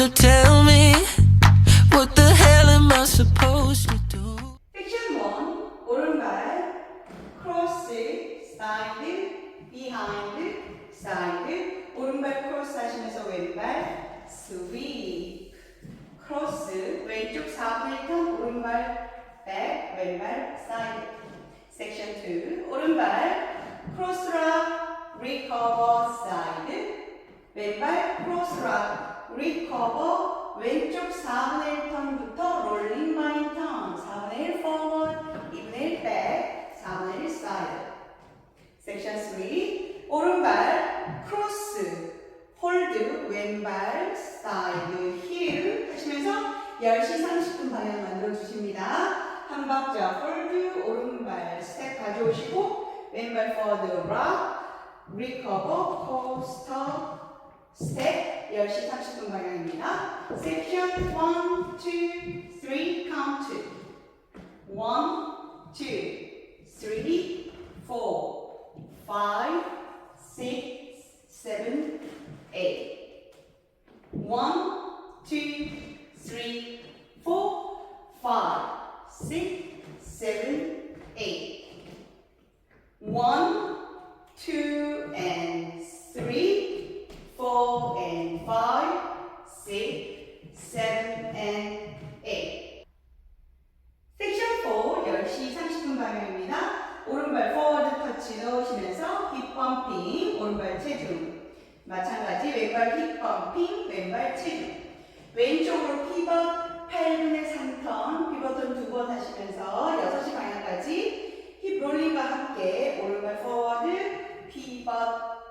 So tell me, what the hell am I supposed to do? 섹션 1 오른발 크로스 사이드 비하인드 사이드 오른발 크로스 하시면서 왼발 스윗 크로스 왼쪽 4분의 1턴 오른발 백 왼발 사이드 섹션 2 오른발 크로스락 리커버 사이드 왼발 리커버 왼쪽 4분의 1 턴부터 롤링 마이 턴 4분의 1 forward 2분의 1 back 4분의 1 side. 섹션 3 오른발 크로스 홀드 왼발 사이드 힐 하시면서 10시 30분 방향 만들어 주십니다. 한 박자 홀드 오른발 스텝 가져오시고 왼발 forward 락 리커버 코 스터 스텝 10시 30분 방향입니다. 섹션 1, 2, 3 카운트 1, 2, 3, 4, 5, 6, 7, 8 1, 2, and eight. 섹션 4, 10시 30분 방향입니다. 오른발 포워드 터치 넣으시면서 힙 펌핑, 오른발 체중. 마찬가지 왼발 힙 펌핑, 왼발 체중. 왼쪽으로 피벗 8분의 3턴, 피벗턴 두번 하시면서 6시 방향까지 힙 롤링과 함께 오른발 포워드, 피벗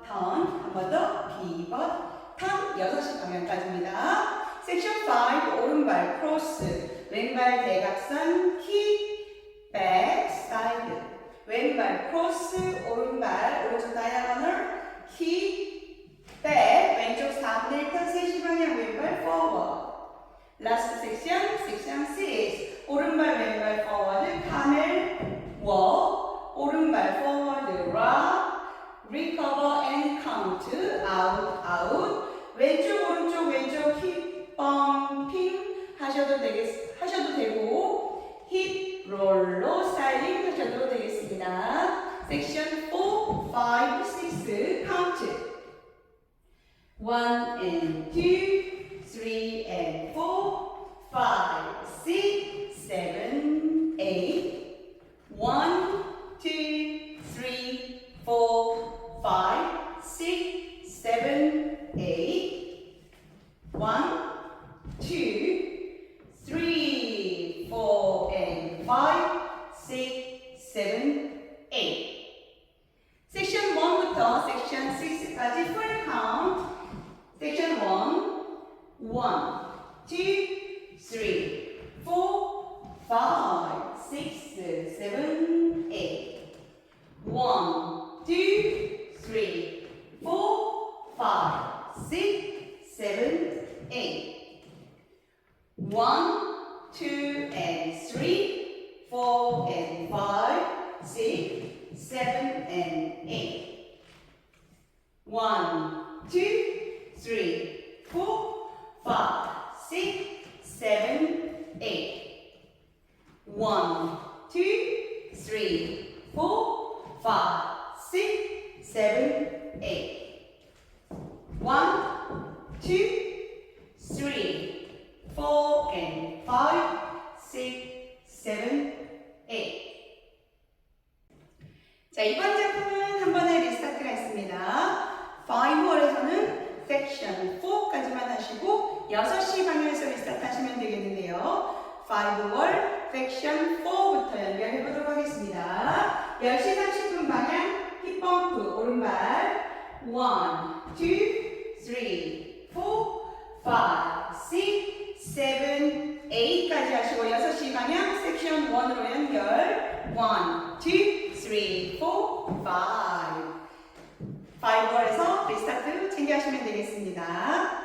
턴, 한 번 더 피벗 턴 6시 방향까지입니다. 섹션 5 오른발 크로스. 왼발 대각선 킥, 백, 사이드 왼발 크로스 오른발 오른쪽 다이아고널 킥, 백 왼쪽 3분의 1턴 3시 방향 왼발 포워드 라스트 섹션 섹션 6 오른발 왼발 포워드 카멜 워 오른발 포워드 락 recover and count. Out out 되겠 하셔도 되고 힙 롤로 스타일링 하셔도 되겠습니다. 섹션 2 3 4 5 6 7 8 One, two, three, four, five, six, seven, eight. One, two, and three, four, and five, six, seven, and eight. One, two, three, four, five, six, seven, eight. One, two, three, four, five, six, seven, eight. One, two, three, four, and five, six, seven, eight. 자, 이번 작품은 한 번에 리스타트가 있습니다. 5월에서는 섹션 4까지만 하시고 6시 방향에서 리스타트 하시면 되겠는데요. 5월 섹션 4부터 연결해 보도록 하겠습니다. 10시 30분 방향 힙펌프 오른발 1, 2, 3, 4, 5, 6, 7, 8까지 하시고 6시 방향 섹션 1으로 연결 1, 2, 3, 4, 5 5월에서 리스타트 챙겨 하시면 되겠습니다.